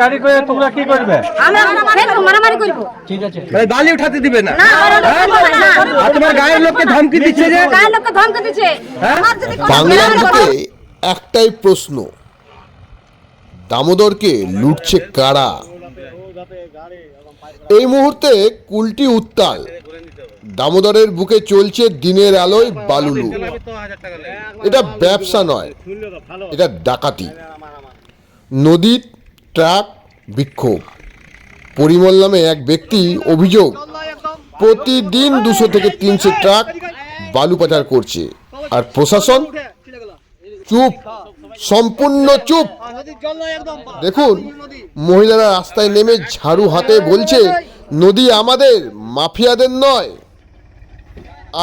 গাড়ি করে তোমরা কি করবে? মারামারি করব। ঠিক আছে। মানে বালি উঠাতে দিবে না? না আমরা না আর তোমার গায়ের লোককে ধমকি দিচ্ছে যে? গায়ের লোককে ধমকে দিচ্ছে। আমার যদি কোনো বাংলার মেয়ের বুকে একটাই প্রশ্ন দামোদরকে লুটছে কারা? এই মুহূর্তে কুলটি উত্তাল। দামোদরের বুকে চলছে দিনের আলোয় বালুলু। এটা ব্যবসা নয় এটা ডাকাতি। নদীর ট্রাক বিক্ষোভ। পরিমল নামে এক ব্যক্তি অভিযোগ, প্রতিদিন দুশো থেকে তিনশো ট্রাক বালু পাচার করছে। আর প্রশাসন চুপ, সম্পূর্ণ চুপ। দেখুন, মহিলারা রাস্তায় নেমে ঝাড়ু হাতে বলছে, নদী আমাদের, মাফিয়াদের নয়।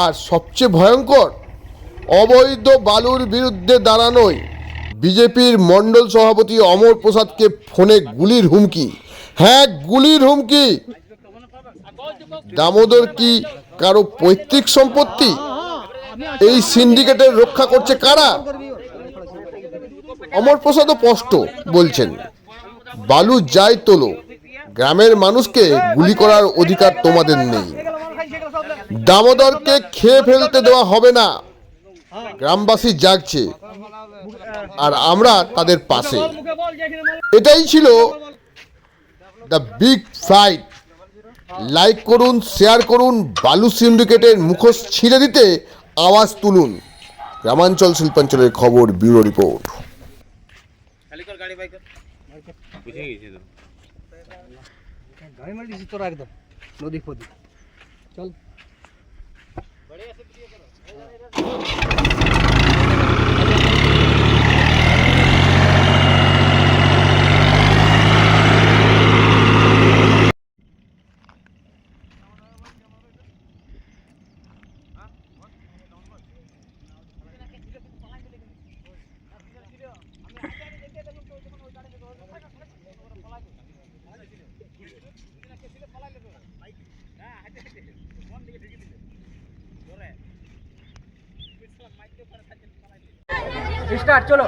আর সবচেয়ে ভয়ঙ্কর, অবৈধ বালুর বিরুদ্ধে দাঁড়ানোয় বিজেপির মণ্ডল সভাপতি অমর প্রসাদকে ফোনে গুলির হুমকি। হ্যাঁ গুলির হুমকি। দামোদর কি কারও পৈতৃক সম্পত্তি? এই সিন্ডিকেটের রক্ষা করছে কারা? অমর প্রসাদও স্পষ্ট বলছেন, বালু যাই তোলো, গ্রামের মানুষকে গুলি করার অধিকার তোমাদের নেই। দামোদরকে খেয়ে ফেলতে দেওয়া হবে না। গ্রামবাসী জাগছে আর আমরা তাদের পাশে। এটাই ছিল দ্য বিগ ফাইট লাইক করুন শেয়ার করুন বালু সিন্ডিকেটের মুখোশ ছিঁড়ে দিতে আওয়াজ তুলুন। গ্রামাঞ্চল শিল্পাঞ্চলের খবর ব্যুরো রিপোর্ট। গাড়ি মারি তোরা একদম নদী ফদি চল। স্টার্ট চলো।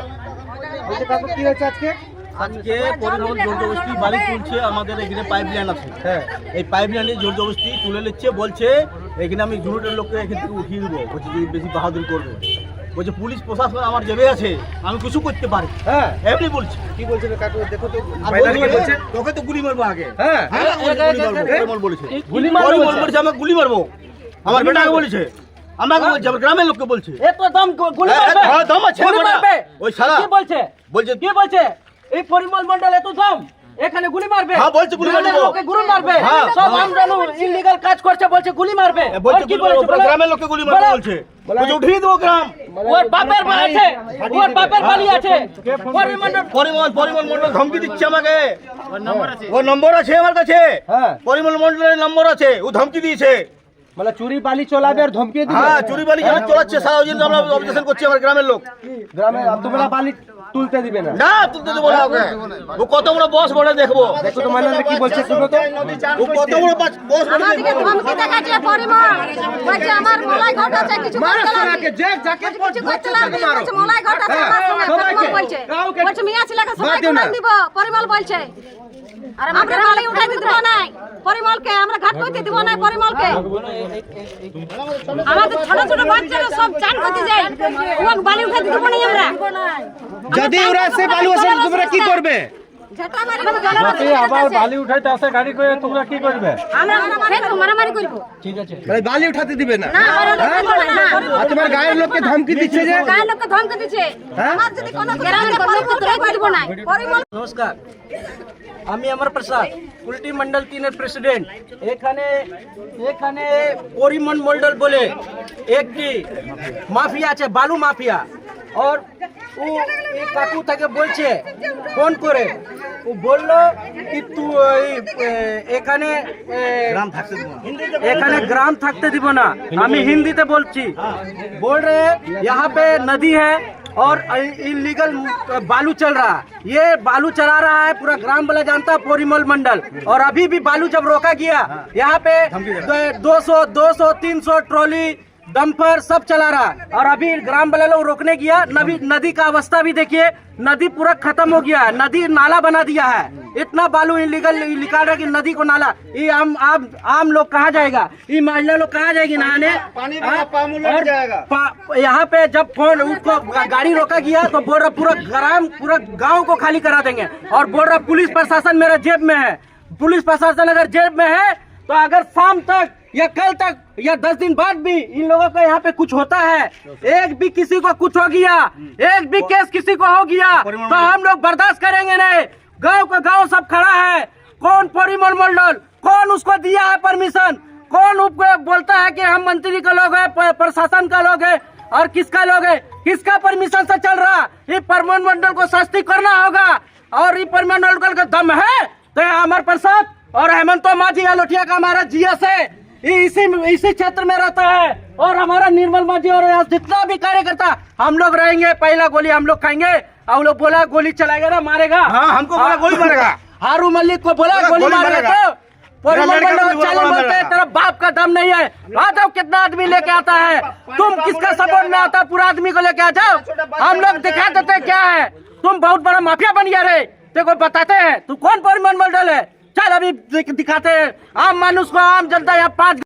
বলতে কাকু কি হয়েছে আজকে? আজকে পরিবহন জোর তুলছে আমাদের এখানে পাইপ লাইন আছে। হ্যাঁ। এই পাইপ লাইনে জোর জবরদস্তি তুলে নিচ্ছে বলছে এখানে আমি জুনুটের লোককে এখান থেকে উঠিয়ে দেবো। বলছে যদি বেশি বাহাদুরি করবে বলছে পুলিশ প্রশাসন আমার জেবে আছে আমি কিছু করতে পারি হ্যাঁ। এমনি বলছে। কি বলছে কাকু? দেখো তো বলছে, তোকে তো গুলি মারবো আগে। হ্যাঁ। হ্যাঁ, গুলি মারবো, বলেছে গুলি মারবো পরিমল বলছে? বলেছে। গুলি মারবো। আমার বেটাকে বলেছে। আমাকে বলছে আমার গ্রামের লোককে বলছে। এ তো দম গুলি মারবে। হ্যাঁ, দম আছে, মারবে। ওই শালা। কি বলছে? বলছে কি বলছে? এই পরিমল মন্ডল এত দম। এখানে গুলি মারবে। হ্যাঁ, বলছে গুলি গ্রামের লোকে গুলি মারবে। হ্যাঁ, সব হ্যাঁ। আমরানু কাজ করছে বলছে গুলি মারবে। বলছে কি বলেছে? গ্রামের লোককে গুলি মারবো বলছে। বলছে উঠিয়ে দেবো গ্রাম। ওর বাপের বাড়ি আছে। ওর বাপের বাড়ি আছে। পরিমল পরিমল মন্ডল ধমকি দিচ্ছে আমাকে। ওর নম্বর আছে। আমার কাছে। হ্যাঁ। পরিমল মন্ডলের নম্বর আছে। ও ধমকি দিয়েছে। মানে চুরি বালি চলাবে আর ধমকিয়ে দিবে। হ্যাঁ চুরি বালি যেন চলাচ্ছে? সারা দিন আমরা অবজেকশন করছি আমার গ্রামের লোক। গ্রামে তোমরা বালি তুলতে দিবে না। না তুলতে দেবো না ওকে। ও কত বড় বস বলে দেখব। দেখো তো মানে কি বলছে শুনো তো। ও কত বড় বস বলে দেখব। ধমকি দেখাচ্ছে পরিমল বলছে আমার মলাই ঘট আছে কিছু করতে লাগবে যে যাকে কিছু করতে লাগবে বলছে মলাই ঘট আছে আমার সঙ্গে পরিমল বলছে। বলছে মিয়া ছেলেকে সবাই দিও দিব পরিমল বলছে। আমরা বালি উঠাইতে দিব না পরিমলকে আমরা ঘাট করতে দিব না পরিমলকে। আমাদের ছোট ছোট বাচ্চারা সব চান করতে যায়। ওকে বালি উঠাইতে দিব না আমরা। যদি ওরা সে বালু আসে তোমরা কি করবে? যদি আবার বালি উঠাইতে আসে গাড়ি করে তোমরা কি করবে? আমরা মারামারি করব। ঠিক আছে। মানে বালি উঠাতে দিবে না। না মারামারি করব। না আর তোমার গায়ের লোককে ধমকি দিচ্ছে যে? গায়ের লোককে ধমকে দিচ্ছে। আমার যদি কোনো গ্রামের পরিমল দিব না। নমস্কার। আমি আমার প্রসাদ উল্টি মন্ডল তিনের প্রেসিডেন্ট। এখানে এখানে পরিমন মন্ডল বলে একটি মাফিয়া আছে বালু মাফিয়া। और ও কাকু তাকে বলছে ফোন করে ও বললো কি তুই এই, এ, এখানে এ, এখানে গ্রাম থাকতে দিব না আমি হিন্দিতে বলছি बोल रहे हैं यहाँ पे नदी है और इलीगल बालू चल रहा है ये बालू चला रहा है पूरा ग्राम वाला जानता है पोरीमल मंडल और अभी भी बालू जब रोका गया यहाँ पे दो सौ दो सौ डंपर सब चला रहा है। और अभी ग्राम वाले लोग रोकने गया नदी नदी का अवस्था भी देखिए नदी पूरा खत्म हो गया है नदी नाला बना दिया है। इतना बालू इलीगल निकाल रहा है कि नदी को नाला ये आम आम आम लोग कहाँ जाएगा? ये महिला लोग कहाँ जाएगी? नहाने? पानी हाँ? और। पा- यहाँ पे जब फ़ोन उसको गाड़ी रोका गया तो बोल रहा पूरा ग्राम पूरा गाँव को खाली करा देंगे। और बोल रहा पुलिस प्रशासन मेरा जेब में है। पुलिस प्रशासन अगर जेब में है तो अगर शाम तक या कल तक या दस दिन बाद भी इन लोगों का यहाँ पे कुछ होता है। एक भी किसी को कुछ हो गया एक भी केस किसी को हो गया तो हम लोग बर्दाश्त करेंगे नहीं। गाँव का गाँव सब खड़ा है। कौन परिमल मंडल? कौन उसको दिया है परमिशन? कौन उप बोलता है कि हम मंत्री का लोग है प्रशासन का लोग है और किसका लोग है? किसका परमिशन से चल रहा? ये परमन मंडल को सस्ती करना होगा। और ये परमन मंडल का दम है। तो अमर प्रसाद और हेमंत माझी अलोटिया का हमारा जीएस है। इसी इसी क्षेत्र में रहता है। और हमारा निर्मल माझी और यहाँ जितना भी कार्यकर्ता हम लोग रहेंगे पहला गोली हम लोग खाएँगे। और लोग बोला गोली चलाएगा ना मारेगा? हाँ, हमको बोला गोली मारेगा। हारू मल्लिक को बोला गोली मारेगा। तो। हैं मारेगा। तेरा बाप का दम नहीं है। आ जाओ कितना आदमी लेके आता है। तुम किसका सपोर्ट में आता पूरा आदमी को लेके आ जाओ। हम लोग दिखा देते हैं क्या है। तुम बहुत बड़ा माफिया बन गया रे। को बताते हैं। तू कौन परिमल मंडल है? चल अभी दिखाते हैं। आम मानुष को आम जनता यहाँ पाँच